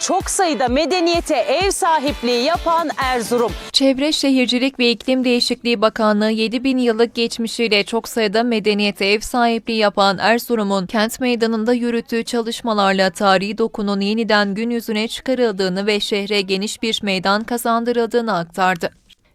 çok sayıda medeniyete ev sahipliği yapan Erzurum. Çevre Şehircilik ve İklim Değişikliği Bakanlığı 7000 yıllık geçmişiyle çok sayıda medeniyete ev sahipliği yapan Erzurum'un kent meydanında yürüttüğü çalışmalarla tarihi dokunun yeniden gün yüzüne çıkarıldığını ve şehre geniş bir meydan kazandırıldığını aktardı.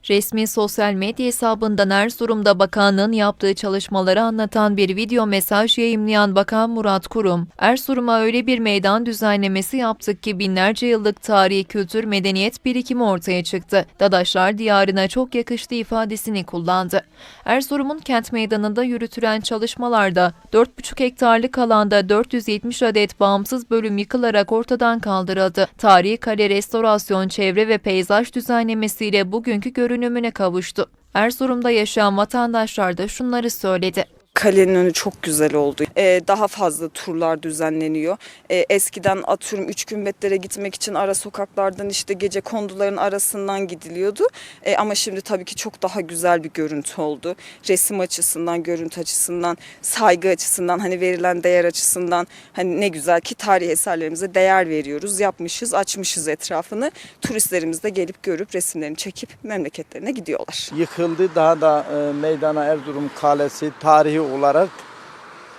Resmi sosyal medya hesabından Erzurum'da bakanlığın yaptığı çalışmaları anlatan bir video mesaj yayımlayan Bakan Murat Kurum, Erzurum'a öyle bir meydan düzenlemesi yaptık ki binlerce yıllık tarihi kültür medeniyet birikimi ortaya çıktı. Dadaşlar diyarına çok yakıştı ifadesini kullandı. Erzurum'un kent meydanında yürütülen çalışmalarda 4,5 hektarlık alanda 470 adet bağımsız bölüm yıkılarak ortadan kaldırıldı. Tarihi kale restorasyon, çevre ve peyzaj düzenlemesiyle bugünkü görünümüne kavuştu. Erzurum'da yaşayan vatandaşlar da şunları söyledi. Kalenin önü çok güzel oldu. Ee, daha fazla turlar düzenleniyor. Ee, eskiden atıyorum üç gümbetlere gitmek için ara sokaklardan işte gece konduların arasından gidiliyordu. Ee, ama şimdi tabii ki çok daha güzel bir görüntü oldu. Resim açısından, görüntü açısından, saygı açısından, hani verilen değer açısından hani ne güzel ki tarihi eserlerimize değer veriyoruz. Yapmışız, açmışız etrafını. Turistlerimiz de gelip görüp resimlerini çekip memleketlerine gidiyorlar. yıkıldı. Daha da e, meydana Erzurum Kalesi tarihi olarak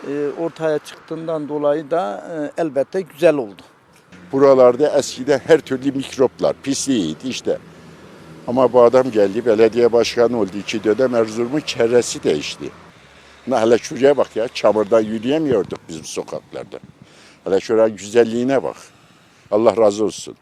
e, ortaya çıktığından dolayı da e, elbette güzel oldu. Buralarda eskiden her türlü mikroplar, pisliğiydi işte. Ama bu adam geldi, belediye başkanı oldu. iki dönem Erzurum'un çevresi değişti. Hele şuraya bak ya, çamurdan yürüyemiyorduk bizim sokaklarda. Hele şuraya güzelliğine bak. Allah razı olsun.